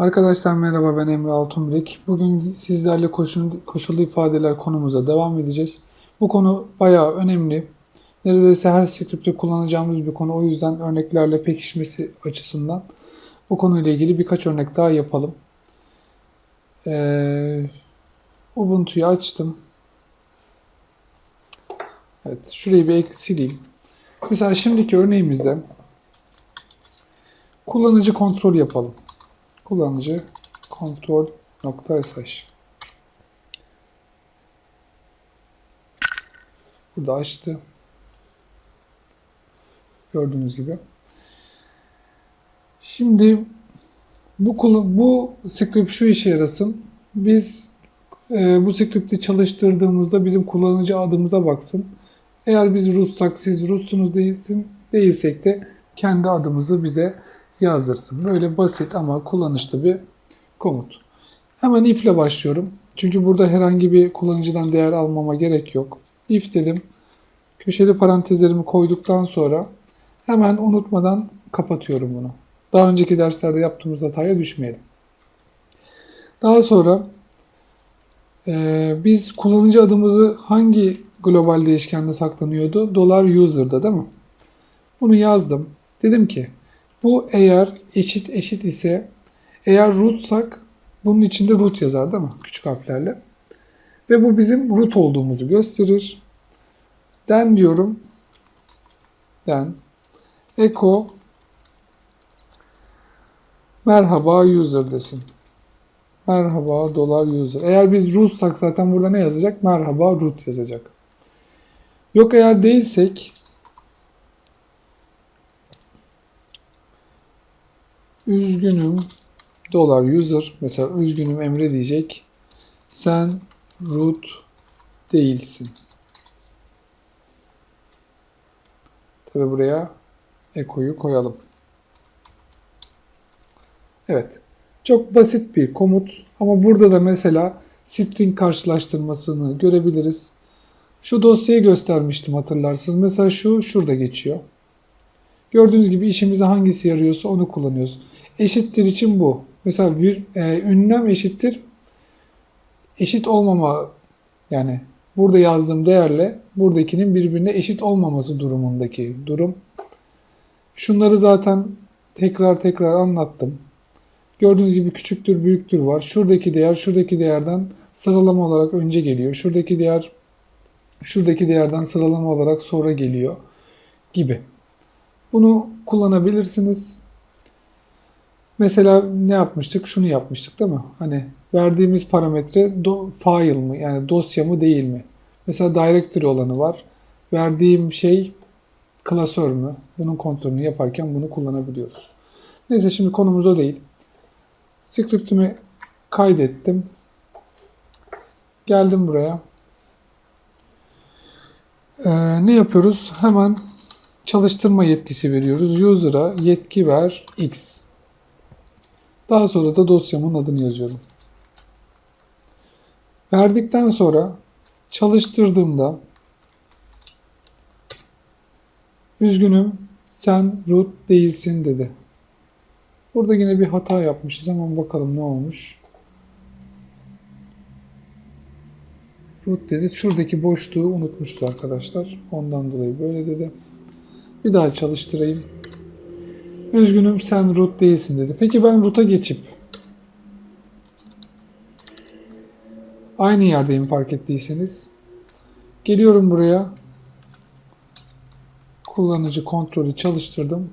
Arkadaşlar merhaba ben Emre Altunbirik. Bugün sizlerle koşul, koşullu ifadeler konumuza devam edeceğiz. Bu konu bayağı önemli. Neredeyse her script'te kullanacağımız bir konu. O yüzden örneklerle pekişmesi açısından bu konuyla ilgili birkaç örnek daha yapalım. Ee, Ubuntu'yu açtım. Evet, şurayı bir sileyim. Mesela şimdiki örneğimizde kullanıcı kontrol yapalım. Kullanıcı kontrol nokta sh. Burada açtı. Gördüğünüz gibi. Şimdi bu bu script şu işe yarasın. Biz e, bu script'i çalıştırdığımızda bizim kullanıcı adımıza baksın. Eğer biz Rus'sak siz Rus'sunuz değilsin, değilsek de kendi adımızı bize yazdırsın. Böyle basit ama kullanışlı bir komut. Hemen if ile başlıyorum. Çünkü burada herhangi bir kullanıcıdan değer almama gerek yok. If dedim. Köşeli parantezlerimi koyduktan sonra hemen unutmadan kapatıyorum bunu. Daha önceki derslerde yaptığımız hataya düşmeyelim. Daha sonra ee, biz kullanıcı adımızı hangi global değişkende saklanıyordu? Dolar user'da değil mi? Bunu yazdım. Dedim ki bu eğer eşit eşit ise eğer root'sak bunun içinde root yazar değil mi? Küçük harflerle. Ve bu bizim root olduğumuzu gösterir. Den diyorum. Den. Echo merhaba user desin. Merhaba dolar user. Eğer biz root'sak zaten burada ne yazacak? Merhaba root yazacak. Yok eğer değilsek üzgünüm dolar user mesela üzgünüm Emre diyecek. Sen root değilsin. Tabi buraya ekoyu koyalım. Evet. Çok basit bir komut ama burada da mesela string karşılaştırmasını görebiliriz. Şu dosyayı göstermiştim hatırlarsınız. Mesela şu şurada geçiyor. Gördüğünüz gibi işimize hangisi yarıyorsa onu kullanıyoruz. Eşittir için bu. Mesela bir e, ünlem eşittir eşit olmama yani burada yazdığım değerle buradakinin birbirine eşit olmaması durumundaki durum. Şunları zaten tekrar tekrar anlattım. Gördüğünüz gibi küçüktür, büyüktür var. Şuradaki değer şuradaki değerden sıralama olarak önce geliyor. Şuradaki değer şuradaki değerden sıralama olarak sonra geliyor gibi. Bunu kullanabilirsiniz. Mesela ne yapmıştık? Şunu yapmıştık değil mi? Hani verdiğimiz parametre do, file mı? Yani dosya mı değil mi? Mesela directory olanı var. Verdiğim şey klasör mü? Bunun kontrolünü yaparken bunu kullanabiliyoruz. Neyse şimdi konumuz o değil. Script'imi kaydettim. Geldim buraya. Ee, ne yapıyoruz? Hemen çalıştırma yetkisi veriyoruz. User'a yetki ver x. Daha sonra da dosyamın adını yazıyorum. Verdikten sonra çalıştırdığımda üzgünüm sen root değilsin dedi. Burada yine bir hata yapmışız. Hemen bakalım ne olmuş. Root dedi. Şuradaki boşluğu unutmuştu arkadaşlar. Ondan dolayı böyle dedi. Bir daha çalıştırayım. Üzgünüm sen root değilsin dedi. Peki ben root'a geçip aynı yerdeyim fark ettiyseniz. Geliyorum buraya. Kullanıcı kontrolü çalıştırdım.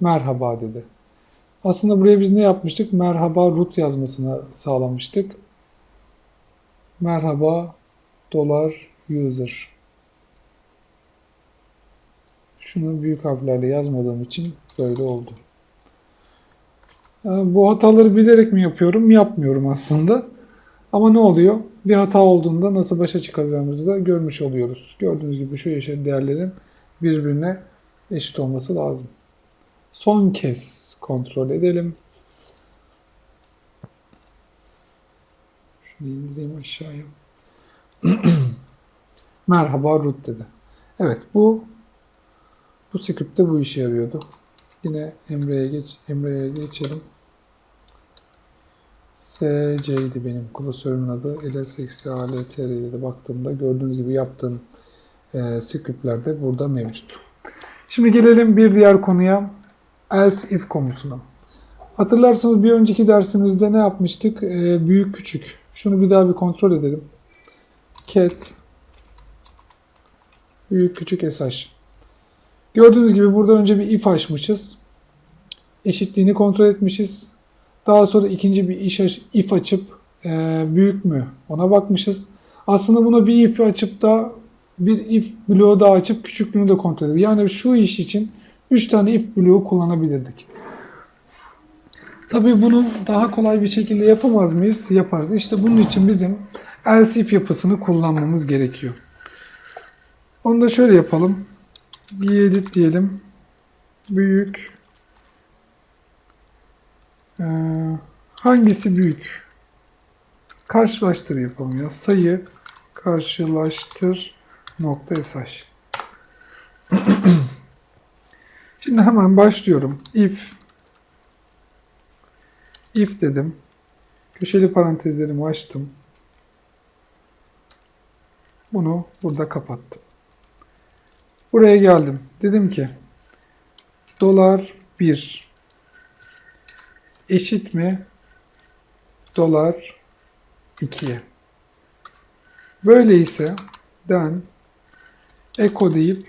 Merhaba dedi. Aslında buraya biz ne yapmıştık? Merhaba root yazmasını sağlamıştık. Merhaba dolar user. Şunu büyük harflerle yazmadığım için böyle oldu. Bu hataları bilerek mi yapıyorum? Yapmıyorum aslında. Ama ne oluyor? Bir hata olduğunda nasıl başa çıkacağımızı da görmüş oluyoruz. Gördüğünüz gibi şu yaşayan değerlerin birbirine eşit olması lazım. Son kez kontrol edelim. Şunu indireyim aşağıya. Merhaba root dedi. Evet bu bu script'te bu işe yarıyordu. Yine Emre'ye geç Emre'ye geçelim. SC'ydi benim klasörümün adı. LSXALTR'ye de baktığımda gördüğünüz gibi yaptığım e, scriptler de burada mevcut. Şimdi gelelim bir diğer konuya. Else if konusuna. Hatırlarsanız bir önceki dersimizde ne yapmıştık? E, büyük küçük. Şunu bir daha bir kontrol edelim. Cat büyük küçük SH. Gördüğünüz gibi burada önce bir if açmışız. Eşitliğini kontrol etmişiz. Daha sonra ikinci bir iş if açıp e, büyük mü ona bakmışız. Aslında buna bir if açıp da bir if bloğu daha açıp küçüklüğünü de kontrol edelim. Yani şu iş için 3 tane if bloğu kullanabilirdik. Tabii bunu daha kolay bir şekilde yapamaz mıyız? Yaparız. İşte bunun için bizim else if yapısını kullanmamız gerekiyor. Onu da şöyle yapalım. Bir edit diyelim. Büyük. Ee, hangisi büyük? Karşılaştır yapalım ya. Sayı karşılaştır nokta sh. Şimdi hemen başlıyorum. If if dedim. Köşeli parantezlerimi açtım. Bunu burada kapattım. Buraya geldim. Dedim ki dolar 1 eşit mi dolar 2'ye. Böyleyse den eko deyip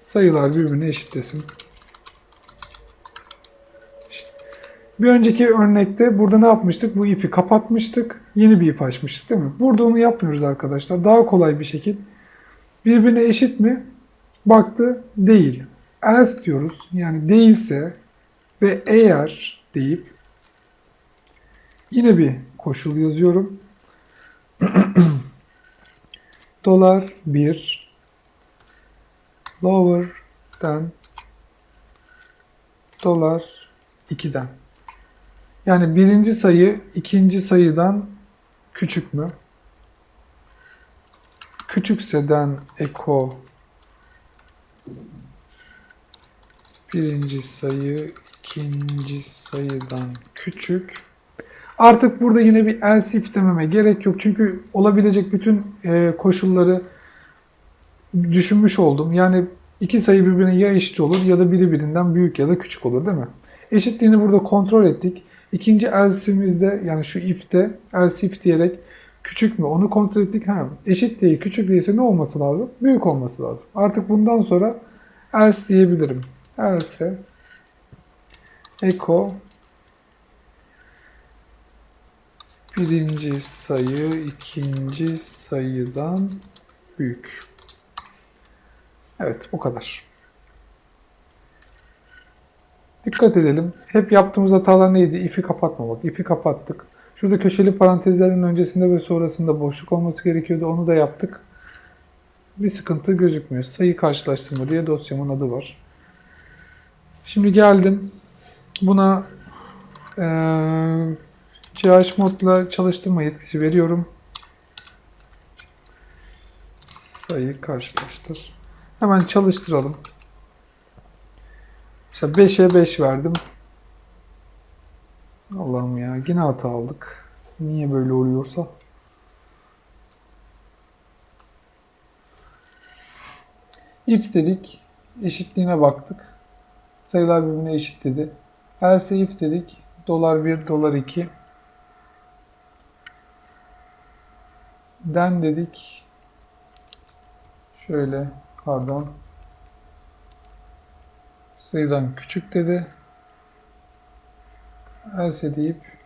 sayılar birbirine eşitlesin. Bir önceki örnekte burada ne yapmıştık? Bu ipi kapatmıştık. Yeni bir ip açmıştık değil mi? Burada onu yapmıyoruz arkadaşlar. Daha kolay bir şekil. Birbirine eşit mi? Baktı değil. Else diyoruz. Yani değilse ve eğer deyip yine bir koşul yazıyorum. Dolar 1 lower than dolar 2'den. Yani birinci sayı ikinci sayıdan küçük mü? Küçükse den eko birinci sayı ikinci sayıdan küçük. Artık burada yine bir else if dememe gerek yok. Çünkü olabilecek bütün e, koşulları düşünmüş oldum. Yani iki sayı birbirine ya eşit olur ya da biri birinden büyük ya da küçük olur değil mi? Eşitliğini burada kontrol ettik. İkinci else'imizde yani şu if'te else if diyerek küçük mü onu kontrol ettik. Ha, eşit değil küçük değilse ne olması lazım? Büyük olması lazım. Artık bundan sonra else diyebilirim. Else echo birinci sayı ikinci sayıdan büyük. Evet bu kadar. Dikkat edelim. Hep yaptığımız hatalar neydi? İfi kapatmamak. İfi kapattık. Şurada köşeli parantezlerin öncesinde ve sonrasında boşluk olması gerekiyordu. Onu da yaptık. Bir sıkıntı gözükmüyor. Sayı karşılaştırma diye dosyamın adı var. Şimdi geldim. Buna eee CHmod'la çalıştırma yetkisi veriyorum. Sayı karşılaştır. Hemen çalıştıralım. Mesela 5'e 5 verdim. Allah'ım ya yine hata aldık. Niye böyle oluyorsa. If dedik. Eşitliğine baktık. Sayılar birbirine eşit dedi. Else if dedik. Dolar 1, dolar 2. Den dedik. Şöyle pardon. Sayıdan küçük dedi. Else deyip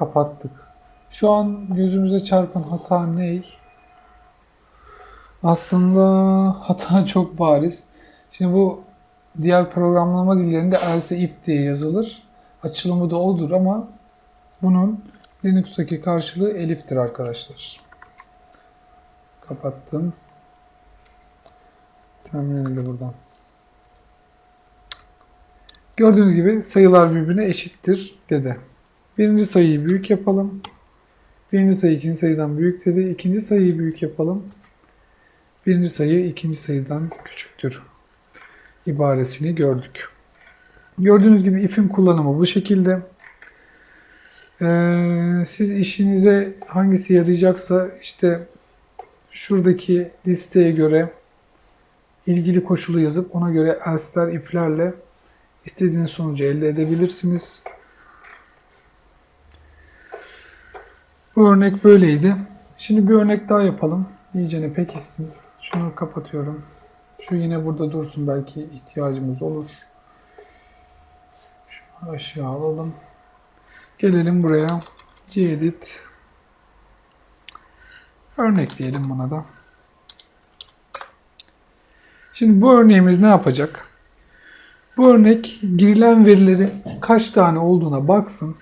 kapattık. Şu an gözümüze çarpan hata ne? Aslında hata çok bariz. Şimdi bu diğer programlama dillerinde else if diye yazılır. Açılımı da odur ama bunun Linux'taki karşılığı elif'tir arkadaşlar. Kapattım. Terminali de buradan. Gördüğünüz gibi sayılar birbirine eşittir dedi. Birinci sayıyı büyük yapalım. Birinci sayı ikinci sayıdan büyük dedi. İkinci sayıyı büyük yapalım. birinci sayı ikinci sayıdan küçüktür ibaresini gördük. Gördüğünüz gibi if'in kullanımı bu şekilde. Ee, siz işinize hangisi yarayacaksa işte şuradaki listeye göre ilgili koşulu yazıp ona göre else'ler, if'lerle istediğiniz sonucu elde edebilirsiniz. Bu örnek böyleydi. Şimdi bir örnek daha yapalım. İyicene pekişsin. Şunu kapatıyorum. Şu yine burada dursun belki ihtiyacımız olur. Şunu aşağı alalım. Gelelim buraya. Gedit. Örnek diyelim buna da. Şimdi bu örneğimiz ne yapacak? Bu örnek girilen verileri kaç tane olduğuna baksın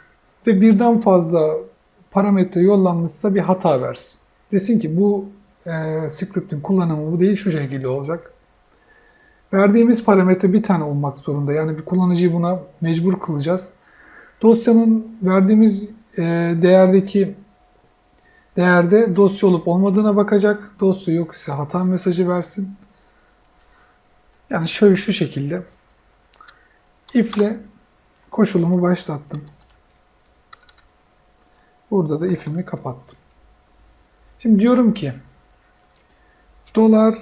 ve birden fazla parametre yollanmışsa bir hata versin. Desin ki bu e, script'in kullanımı bu değil şu şekilde olacak. Verdiğimiz parametre bir tane olmak zorunda. Yani bir kullanıcıyı buna mecbur kılacağız. Dosyanın verdiğimiz e, değerdeki değerde dosya olup olmadığına bakacak. Dosya yok ise hata mesajı versin. Yani şöyle şu şekilde if'le koşulumu başlattım. Burada da if'imi kapattım. Şimdi diyorum ki dolar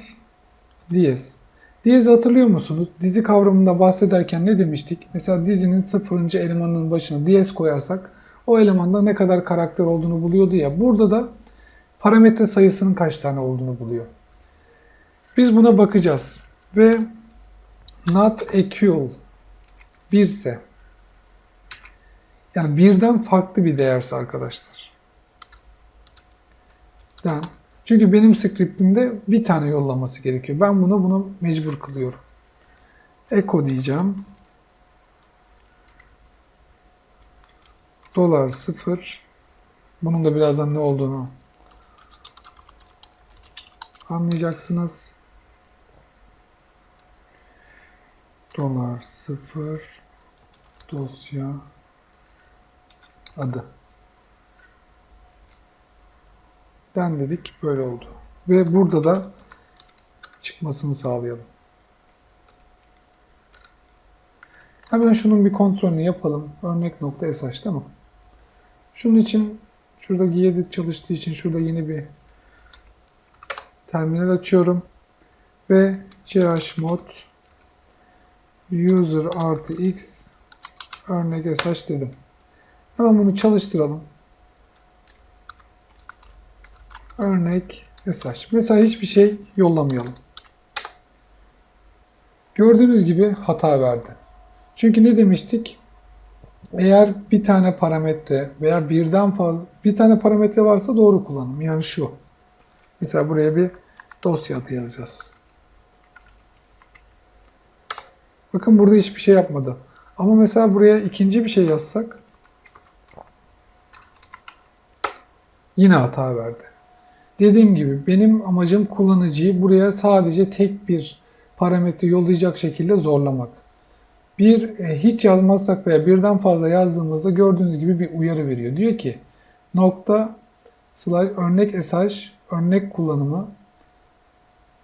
diyez. Diyez hatırlıyor musunuz? Dizi kavramında bahsederken ne demiştik? Mesela dizinin sıfırıncı elemanının başına diyez koyarsak o elemanda ne kadar karakter olduğunu buluyordu ya. Burada da parametre sayısının kaç tane olduğunu buluyor. Biz buna bakacağız. Ve not equal 1 ise yani birden farklı bir değerse arkadaşlar. Yani çünkü benim scriptimde bir tane yollaması gerekiyor. Ben bunu bunu mecbur kılıyorum. Echo diyeceğim. Dolar sıfır. Bunun da birazdan ne olduğunu anlayacaksınız. Dolar sıfır dosya adı. Den dedik böyle oldu. Ve burada da çıkmasını sağlayalım. Hemen şunun bir kontrolünü yapalım. Örnek nokta sh mi? Şunun için şurada gedit çalıştığı için şurada yeni bir terminal açıyorum. Ve chmod user artı x örnek sh dedim. Hemen bunu çalıştıralım. Örnek mesaj. Mesela hiçbir şey yollamayalım. Gördüğünüz gibi hata verdi. Çünkü ne demiştik? Eğer bir tane parametre veya birden fazla bir tane parametre varsa doğru kullanım. Yani şu. Mesela buraya bir dosya adı yazacağız. Bakın burada hiçbir şey yapmadı. Ama mesela buraya ikinci bir şey yazsak yine hata verdi. Dediğim gibi benim amacım kullanıcıyı buraya sadece tek bir parametre yollayacak şekilde zorlamak. Bir e, hiç yazmazsak veya birden fazla yazdığımızda gördüğünüz gibi bir uyarı veriyor. Diyor ki nokta slash örnek sh örnek kullanımı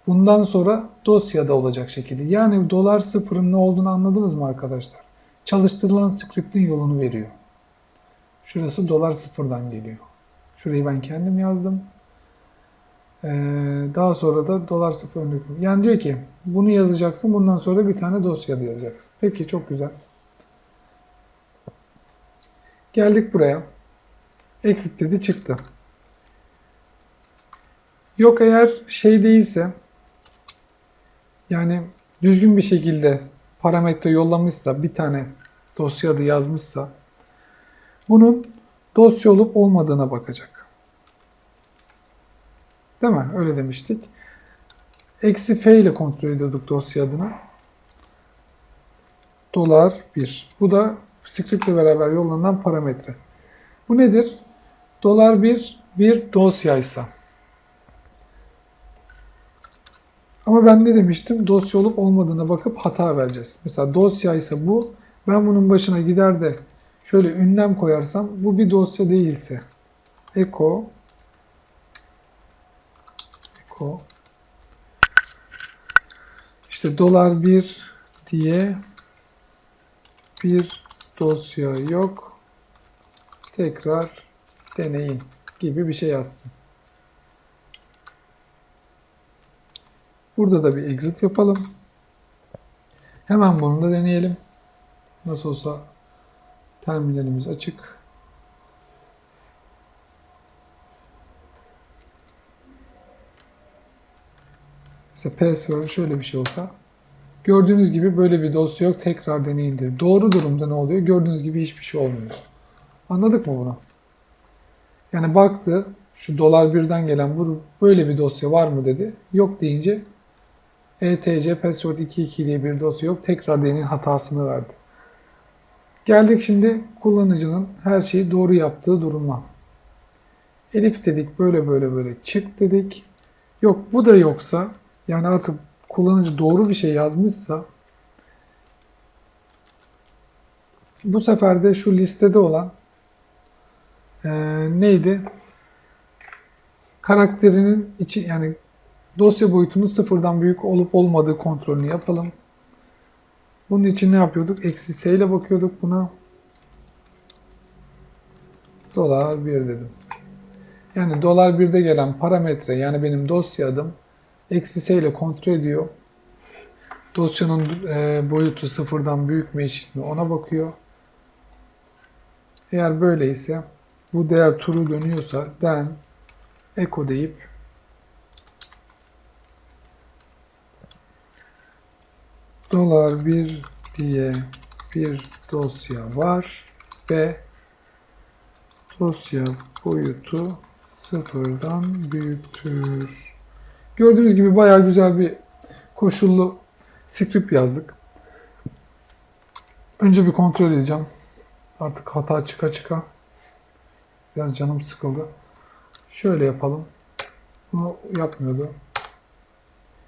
bundan sonra dosyada olacak şekilde. Yani dolar sıfırın ne olduğunu anladınız mı arkadaşlar? Çalıştırılan script'in yolunu veriyor. Şurası dolar sıfırdan geliyor. Şurayı ben kendim yazdım. Ee, daha sonra da dolar sıfır örnek. Yani diyor ki bunu yazacaksın. Bundan sonra bir tane dosyada yazacaksın. Peki çok güzel. Geldik buraya. Exit dedi çıktı. Yok eğer şey değilse yani düzgün bir şekilde parametre yollamışsa bir tane dosya adı yazmışsa bunun dosya olup olmadığına bakacak. Değil mi? Öyle demiştik. Eksi F ile kontrol ediyorduk dosya adını. Dolar 1. Bu da script ile beraber yollanan parametre. Bu nedir? Dolar 1 bir dosyaysa. Ama ben ne demiştim? Dosya olup olmadığına bakıp hata vereceğiz. Mesela dosya ise bu. Ben bunun başına gider de şöyle ünlem koyarsam bu bir dosya değilse echo echo İşte dolar bir diye bir dosya yok. Tekrar deneyin gibi bir şey yazsın. Burada da bir exit yapalım. Hemen bunu da deneyelim. Nasıl olsa terminalimiz açık. Mesela password şöyle bir şey olsa gördüğünüz gibi böyle bir dosya yok tekrar deneyin dedi. Doğru durumda ne oluyor? Gördüğünüz gibi hiçbir şey olmuyor. Anladık mı bunu? Yani baktı şu dolar birden gelen bu böyle bir dosya var mı dedi. Yok deyince etc password 22 diye bir dosya yok. Tekrar deneyin hatasını verdi. Geldik şimdi kullanıcının her şeyi doğru yaptığı duruma. Elif dedik böyle böyle böyle çık dedik. Yok bu da yoksa yani artık kullanıcı doğru bir şey yazmışsa bu sefer de şu listede olan eee, neydi? Karakterinin içi yani dosya boyutunun sıfırdan büyük olup olmadığı kontrolünü yapalım. Bunun için ne yapıyorduk? Eksi S ile bakıyorduk buna. Dolar 1 dedim. Yani dolar 1'de gelen parametre yani benim dosya adım eksi S ile kontrol ediyor. Dosyanın e, boyutu sıfırdan büyük mü eşit mi ona bakıyor. Eğer böyleyse bu değer true dönüyorsa then echo deyip dolar 1 diye bir dosya var ve dosya boyutu sıfırdan büyüktür. Gördüğünüz gibi bayağı güzel bir koşullu script yazdık. Önce bir kontrol edeceğim. Artık hata çıka çıka. Biraz canım sıkıldı. Şöyle yapalım. Bunu yapmıyordu.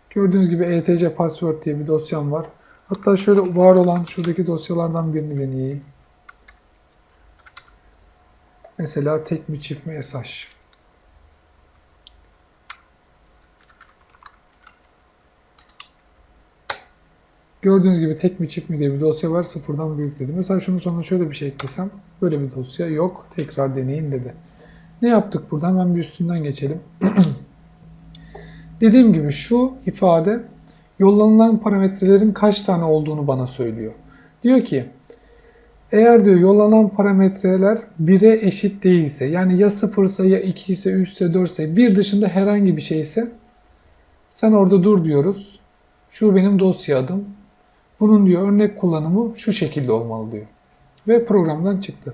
Gördüğünüz gibi etc password diye bir dosyam var. Hatta şöyle var olan şuradaki dosyalardan birini deneyeyim. Mesela tek mi çift mi SH. Gördüğünüz gibi tek mi çift mi diye bir dosya var. Sıfırdan büyük dedi. Mesela şunun sonuna şöyle bir şey eklesem. Böyle bir dosya yok. Tekrar deneyin dedi. Ne yaptık burada? Hemen bir üstünden geçelim. Dediğim gibi şu ifade yollanılan parametrelerin kaç tane olduğunu bana söylüyor. Diyor ki eğer diyor yollanan parametreler 1'e eşit değilse yani ya 0 ise ya 2 ise 3 ise 4 ise 1 dışında herhangi bir şey ise sen orada dur diyoruz. Şu benim dosya adım. Bunun diyor örnek kullanımı şu şekilde olmalı diyor. Ve programdan çıktı.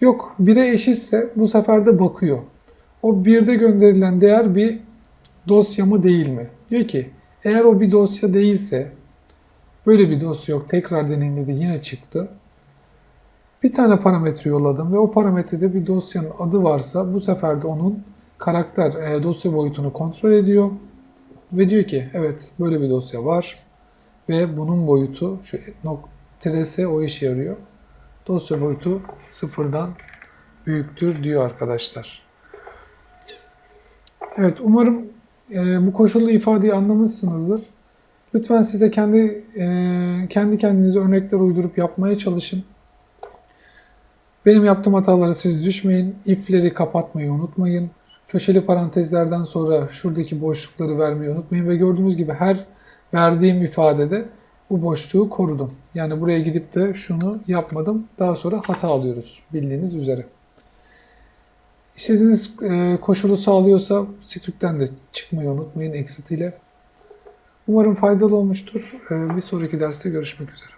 Yok 1'e eşitse bu sefer de bakıyor. O 1'de gönderilen değer bir dosya mı değil mi? Diyor ki eğer o bir dosya değilse böyle bir dosya yok tekrar deneyin dedi yine çıktı. Bir tane parametre yolladım ve o parametrede bir dosyanın adı varsa bu sefer de onun karakter e, dosya boyutunu kontrol ediyor. Ve diyor ki evet böyle bir dosya var ve bunun boyutu şu nok tirese o işe yarıyor. Dosya boyutu sıfırdan büyüktür diyor arkadaşlar. Evet umarım e, bu koşullu ifadeyi anlamışsınızdır. Lütfen size kendi e, kendi kendinize örnekler uydurup yapmaya çalışın. Benim yaptığım hatalara siz düşmeyin. If'leri kapatmayı unutmayın. Köşeli parantezlerden sonra şuradaki boşlukları vermeyi unutmayın ve gördüğünüz gibi her verdiğim ifadede bu boşluğu korudum. Yani buraya gidip de şunu yapmadım. Daha sonra hata alıyoruz bildiğiniz üzere. İstediğiniz e, koşulu sağlıyorsa script'ten de çıkmayı unutmayın exit ile. Umarım faydalı olmuştur. E, bir sonraki derste görüşmek üzere.